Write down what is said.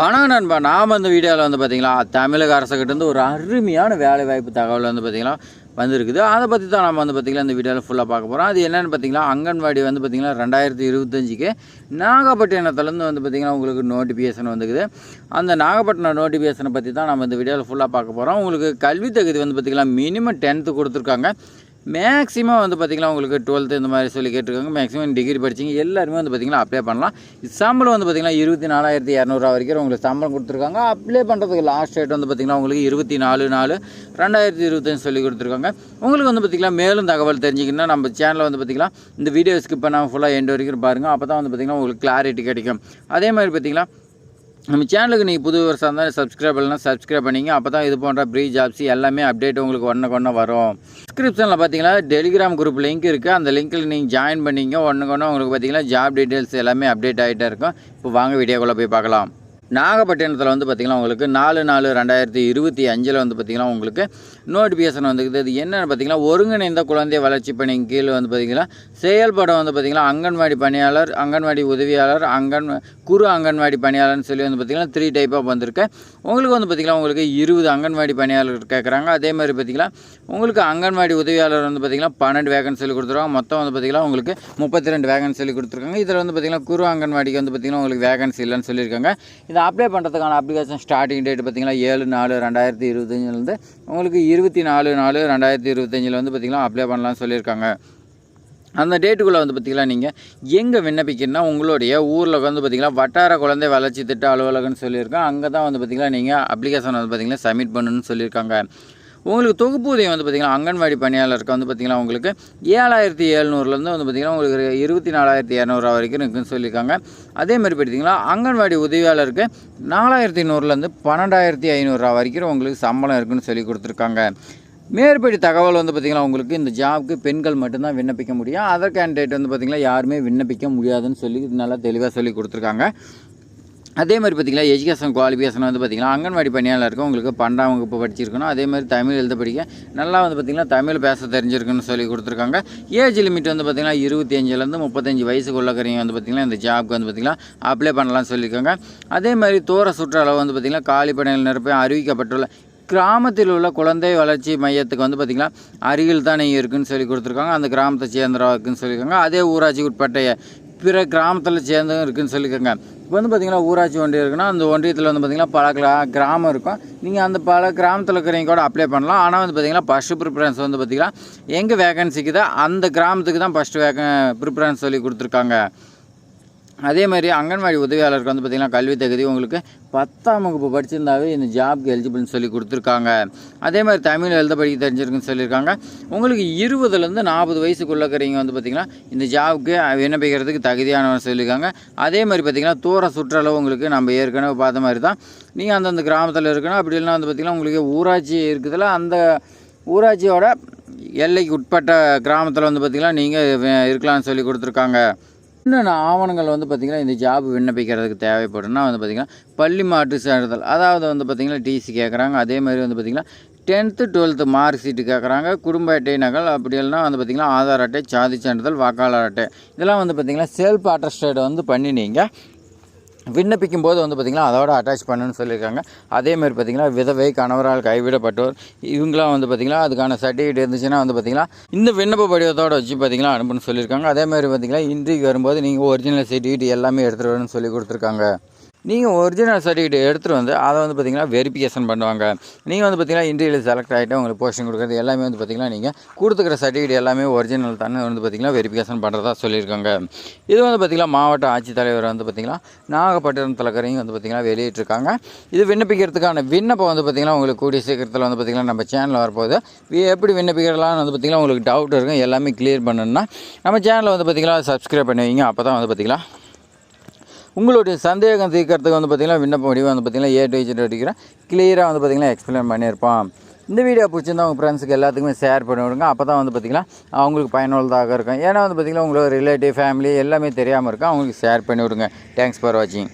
வணக்கம் நண்பா நாம் இந்த வீடியோவில் வந்து பார்த்தீங்களா தமிழக அரசுகிட்டேருந்து ஒரு அருமையான வேலை வாய்ப்பு தகவல் வந்து பார்த்தீங்களா வந்திருக்குது. அதை பற்றி தான் நம்ம வந்து பார்த்திங்கன்னா இந்த வீடியோவில் ஃபுல்லாக பார்க்க போகிறோம் அது என்னென்னு பார்த்தீங்கன்னா அங்கன்வாடி வந்து பார்த்திங்கன்னா ரெண்டாயிரத்தி இருபத்தஞ்சிக்கு நாகப்பட்டினத்துலேருந்து வந்து பார்த்திங்கன்னா உங்களுக்கு நோட்டிஃபிகேஷன் வந்துக்குது அந்த நாகப்பட்டினம் நோட்டிஃபிகேஷனை பற்றி தான் நம்ம இந்த வீடியோவில் ஃபுல்லாக பார்க்க போகிறோம் உங்களுக்கு கல்வி தகுதி வந்து பார்த்திங்கன்னா மினிமம் டென்த்து கொடுத்துருக்காங்க. மேக்ஸிமம் வந்து பார்த்திங்கன்னா உங்களுக்கு டுவெல்த்து இந்த மாதிரி சொல்லி கேட்டிருக்காங்க. மேக்ஸிமம் டிகிரி படிச்சிங்க எல்லாருமே வந்து பார்த்திங்கன்னா அப்ளை பண்ணலாம். சம்பளம் வந்து பார்த்திங்கன்னா இருபத்தி நாலாயிரத்தி இரநூறுவா வரைக்கும் உங்களுக்கு சம்பளம் கொடுத்துருக்காங்க. அப்ளை பண்ணுறதுக்கு லாஸ்ட் டேட் வந்து பார்த்திங்கன்னா உங்களுக்கு இருபத்தி நாலு நாலு ரெண்டாயிரத்தி இருபத்தஞ்சு சொல்லி கொடுத்துருக்காங்க. உங்களுக்கு வந்து பார்த்திங்கன்னா மேலும் தகவல் தெரிஞ்சிங்கன்னா நம்ம சேனலில் வந்து பார்த்திங்கன்னா இந்த வீடியோ ஸ்கிப் பண்ணாமல் ஃபுல்லாக எண்டு வரைக்கும் பாருங்கள் அப்போ தான் வந்து பார்த்திங்கன்னா உங்களுக்கு கிளாரிட்டி கிடைக்கும். அதே மாதிரி பார்த்திங்கன்னா நம்ம சேனலுக்கு நீங்கள் புது வருஷம் இருந்தால் சப்ஸ்கிரைப் பண்ணலாம் சப்ஸ்கிரைப் பண்ணிங்க. அப்போ தான் இது போன்ற ப்ரீ ஜாப்ஸ் எல்லாமே அப்டேட் உங்களுக்கு ஒன்று ஒன்று வரும் டிஸ்கிரிப்ஷனில் பார்த்தீங்கன்னா டெலிகிராம் குரூப் லிங்க் இருக்குது அந்த லிங்க்கில் நீங்கள் ஜாயின் பண்ணிங்க. ஒன்று ஒன்று உங்களுக்கு பார்த்தீங்கன்னா ஜாப் டீட்டெயில்ஸ் எல்லாமே அப்டேட் ஆகிட்டே இருக்கும். இப்போ வாங்க வீடியோக்குள்ளே போய் பார்க்கலாம். நாகப்பட்டினத்தில் வந்து பார்த்திங்கன்னா உங்களுக்கு நாலு நாலு ரெண்டாயிரத்தி இருபத்தி அஞ்சில் வந்து பார்த்திங்கன்னா உங்களுக்கு நோட்டிஃபிகேஷன் வந்துக்குது அது என்னென்னு பார்த்தீங்கன்னா ஒருங்கிணைந்த குழந்தை வளர்ச்சி பணியின் கீழ் வந்து பார்த்திங்கன்னா செயல்படம் வந்து பார்த்திங்கன்னா அங்கன்வாடி பணியாளர் அங்கன்வாடி உதவியாளர் அங்கன் குறு அங்கன்வாடி பணியாளர்னு சொல்லி வந்து பார்த்திங்கன்னா த்ரீ டைப்பாக வந்திருக்கு உங்களுக்கு வந்து பார்த்திங்கன்னா உங்களுக்கு இருபது அங்கன்வாடி பணியாளர் கேட்குறாங்க அதே மாதிரி பார்த்திங்கன்னா உங்களுக்கு அங்கன்வாடி உதவியாளர் வந்து பார்த்திங்கன்னா பன்னெண்டு வேகன்சி சொல்லி கொடுத்துருவாங்க மொத்தம் வந்து பார்த்திங்கன்னா உங்களுக்கு முப்பத்தி ரெண்டு வேகன்சி சொல்லி கொடுத்துருக்காங்க இதில் வந்து பார்த்திங்கன்னா குறு அங்கன்வாடிக்கு வந்து பார்த்திங்கன்னா உங்களுக்கு வேகன்சி இல்லைன்னு சொல்லியிருக்காங்க இதை அப்ளை பண்ணுறதுக்கான அப்ளிகேஷன் ஸ்டார்டிங் டேட் பார்த்திங்கன்னா ஏழு நாலு ரெண்டாயிரத்தி இருபத்தஞ்சிலேருந்து உங்களுக்கு இருபத்தி நாலு நாலு ரெண்டாயிரத்தி இருபத்தஞ்சில் வந்து பார்த்திங்கன்னா அப்ளை பண்ணலாம்னு சொல்லியிருக்காங்க. அந்த டேட்டுக்குள்ளே வந்து பார்த்திங்கன்னா நீங்கள் எங்கே விண்ணப்பிக்கணும்னா உங்களுடைய ஊரில் வந்து பார்த்திங்கன்னா வட்டார குழந்தை வளர்ச்சி திட்ட அலுவலகம்னு சொல்லியிருக்கோம் அங்கே தான் வந்து பார்த்திங்கன்னா நீங்கள் அப்ளிகேஷன் வந்து பார்த்திங்கன்னா சப்மிட் பண்ணணும்னு சொல்லியிருக்காங்க. உங்களுக்கு தொகுப்பூதியம் வந்து பார்த்திங்கன்னா அங்கன்வாடி பணியாளருக்கு வந்து பார்த்திங்கன்னா உங்களுக்கு ஏழாயிரத்தி எழுநூறுலேருந்து வந்து பார்த்திங்கன்னா உங்களுக்கு இருபத்தி நாலாயிரத்தி இரநூறுவா வரைக்கும் இருக்குன்னு சொல்லியிருக்காங்க. அதே மாதிரி பார்த்திங்கன்னா அங்கன்வாடி உதவியாளருக்கு நாலாயிரத்தி நூறுலேருந்து பன்னெண்டாயிரத்தி ஐநூறுரூவா வரைக்கும் உங்களுக்கு சம்பளம் இருக்குன்னு சொல்லி கொடுத்துருக்காங்க. மேற்படி தகவல் வந்து பார்த்திங்கன்னா உங்களுக்கு இந்த ஜாப்க்கு பெண்கள் மட்டும்தான் விண்ணப்பிக்க முடியும். அதர் கேண்டிடேட் வந்து பார்த்திங்கன்னா யாருமே விண்ணப்பிக்க முடியாதுன்னு சொல்லி நல்லா தெளிவாக சொல்லி கொடுத்துருக்காங்க. அதே மாதிரி பார்த்திங்களா எஜுகேஷன் குவாலிஃபிகேஷன் வந்து பார்த்திங்கன்னா அங்கன்வாடி பணியாளருக்கு உங்களுக்கு பன்னெண்டாம் வகுப்பு படிச்சிருக்கணும் அதே மாதிரி தமிழ் எழுத படிக்க நல்லா வந்து பார்த்திங்கன்னா தமிழ் பேச தெரிஞ்சிருக்குன்னு சொல்லி கொடுத்துருக்காங்க. ஏஜ் லிமிட் வந்து பார்த்திங்கன்னா இருபத்தி அஞ்சுலேருந்து முப்பத்தஞ்சு வயசுக்குள்ளக்கிறீங்க வந்து பார்த்திங்கன்னா இந்த ஜாப்க்கு வந்து பார்த்திங்கன்னா அப்ளை பண்ணலாம்னு சொல்லியிருக்காங்க. அதே மாதிரி தூர சுற்றளவு வந்து பார்த்திங்கன்னா காலி பணிகள் நிரப்ப அறிவிக்கப்பட்டுள்ள கிராமத்தில் உள்ள குழந்தை வளர்ச்சி மையத்துக்கு வந்து பார்த்திங்கன்னா அருகில் தான் நீங்கள் இருக்குன்னு சொல்லி கொடுத்துருக்காங்க. அந்த கிராமத்தை சேர்ந்தவா இருக்குன்னு சொல்லியிருக்காங்க. அதே ஊராட்சி உட்பட்ட பிற கிராமத்தில் சேர்ந்தும் இருக்குதுன்னு சொல்லியிருக்காங்க. இப்போ வந்து பார்த்திங்கன்னா ஊராட்சி ஒன்றியம் இருக்குன்னா அந்த ஒன்றியத்தில் வந்து பார்த்திங்கன்னா பல கிரா கிராமம் இருக்கும். நீங்கள் அந்த பல கிராமத்தில் இருக்கிறவங்க கூட அப்ளை பண்ணலாம். ஆனால் வந்து பார்த்திங்கன்னா ஃபஸ்ட்டு ப்ரிஃபரன்ஸ் வந்து பார்த்திங்கன்னா எங்கே வேகன்சிக்கு தான் அந்த கிராமத்துக்கு தான் ஃபஸ்ட்டு வேக ப்ரிஃபரன்ஸ் சொல்லி கொடுத்துருக்காங்க. அதே மாதிரி அங்கன்வாடி உதவியாளருக்கு வந்து பார்த்திங்கன்னா கல்வி தகுதி உங்களுக்கு பத்தாம் வகுப்பு படிச்சிருந்தாவே இந்த ஜாப்க்கு எலிஜிபிள்னு சொல்லி கொடுத்துருக்காங்க. அதே மாதிரி தமிழ் எழுத படிக்க தெரிஞ்சிருக்குன்னு சொல்லியிருக்காங்க. உங்களுக்கு இருபதுலேருந்து நாற்பது வயசுக்குள்ளக்கிறவங்க வந்து பார்த்திங்கன்னா இந்த ஜாப்க்கு விண்ணப்பிக்கிறதுக்கு தகுதியானவங்க சொல்லியிருக்காங்க. அதே மாதிரி பார்த்திங்கன்னா தூர சுற்றளவு உங்களுக்கு நம்ம ஏற்கனவே பார்த்த மாதிரி தான். நீங்கள் அந்தந்த கிராமத்தில் இருக்கணும். அப்படி இல்லைனா வந்து பார்த்திங்கன்னா உங்களுக்கு ஊராட்சி இருக்குதுல அந்த ஊராட்சியோட எல்லைக்கு உட்பட்ட கிராமத்தில் வந்து பார்த்திங்கன்னா நீங்கள் இருக்கலாம்னு சொல்லி கொடுத்துருக்காங்க. இன்னொன்று ஆவணங்கள் வந்து பார்த்திங்கன்னா இந்த ஜாப் விண்ணப்பிக்கிறதுக்கு தேவைப்படும்னா வந்து பார்த்திங்கன்னா பள்ளி மாற்று சான்றிதழ் அதாவது வந்து பார்த்திங்கன்னா டிசி கேட்குறாங்க அதே மாதிரி வந்து பார்த்திங்கன்னா டென்த்து டுவெல்த்து மார்க் ஷீட்டு கேட்குறாங்க குடும்ப அட்டை நகல் அப்படி இல்லைனா வந்து பார்த்திங்கன்னா ஆதார் அட்டை சாதி சான்றிதழ் வாக்காளர் அட்டை. இதெல்லாம் வந்து பார்த்திங்கன்னா செல்ஃப் அட்டஸ்டேட் வந்து பண்ணி நீங்கள் விண்ணப்பிக்கும் போது வந்து பார்த்திங்கன்னா அதோட அட்டாச் பண்ணுன்னு சொல்லியிருக்காங்க. அதேமாதிரி பார்த்திங்கன்னா விதவை கணவரால் கைவிடப்பட்டோர் இவங்களாம் வந்து பார்த்திங்கன்னா அதுக்கான சர்டிஃபிகேட் இருந்துச்சுன்னா வந்து பார்த்திங்கன்னா இந்த விண்ணப்ப படிவத்தோட வச்சு பார்த்திங்கன்னா அனுப்புன்னு சொல்லியிருக்காங்க. அதேமாதிரி பார்த்திங்கன்னா இன்றைக்கு வரும்போது நீங்கள் ஒரிஜினல் சர்டிஃபிகேட் எல்லாமே எடுத்துகிட்டு வரணும்னு சொல்லி கொடுத்துருக்காங்க. நீங்கள் ஒரிஜினல் சர்டிஃபிகேட் எடுத்துகிட்டு வந்து அதை வந்து பார்த்திங்கன்னா வெரிஃபிகேஷன் பண்ணுவாங்க நீங்கள் வந்து பார்த்திங்கன்னா இன்டர்வியூவில் செலக்ட் ஆகிட்டு உங்களுக்கு போஸ்டிங் கொடுக்குறது எல்லாமே வந்து பார்த்திங்கன்னா நீங்கள் கொடுத்துக்கிற சர்டிஃபிகேட் எல்லாமே ஒரிஜினல் தானே வந்து பார்த்திங்கன்னா வெரிஃபிகேஷன் பண்ணுறதா சொல்லியிருக்காங்க இது வந்து பார்த்திங்கன்னா மாவட்ட ஆட்சித்தலைவர் வந்து பார்த்திங்கன்னா நாகப்பட்டினம் தலைக்கரையும் வந்து பார்த்திங்கன்னா வெளியிட்டிருக்காங்க இது விண்ணப்பிக்கிறதுக்கான விண்ணப்பம் வந்து பார்த்திங்கன்னா உங்களுக்கு கூடிய சீக்கிரத்தில் வந்து பார்த்திங்கன்னா நம்ம சேனலில் வரப்போகுது எப்படி விண்ணப்பிக்கிறலாம்னு வந்து பார்த்திங்கன்னா உங்களுக்கு டவுட் இருக்கும் எல்லாமே கிளியர் பண்ணணும்னா நம்ம சேனலில் வந்து பார்த்திங்கன்னா சப்ஸ்கிரைப் பண்ணுவீங்க அப்போ தான் வந்து பார்த்திங்கன்னா உங்களுடைய சந்தேகம் தீர்க்கறதுக்கு வந்து பார்த்திங்கன்னா விண்ணப்ப முடிவு வந்து பார்த்திங்கன்னா ஏ டு இஜெட் அடிக்கிறேன். கிளியராக வந்து பார்த்திங்கன்னா எக்ஸ்பிளைன் பண்ணியிருப்பான் இந்த வீடியோ பிடிச்சிருந்தா உங்கள் ஃப்ரெண்ட்ஸுக்கு எல்லாத்துக்குமே ஷேர் பண்ணி விடுங்க. அப்போ தான் வந்து பார்த்திங்கன்னா அவங்களுக்கு பயனுள்ளதாக இருக்கும். ஏன்னா வந்து பார்த்திங்கன்னா உங்களோட ரிலேட்டிவ் ஃபேமிலி எல்லாமே தெரியாமல் இருக்கும். அவங்களுக்கு ஷேர் பண்ணி விடுங்க. தேங்க்ஸ் ஃபார் வாட்சிங்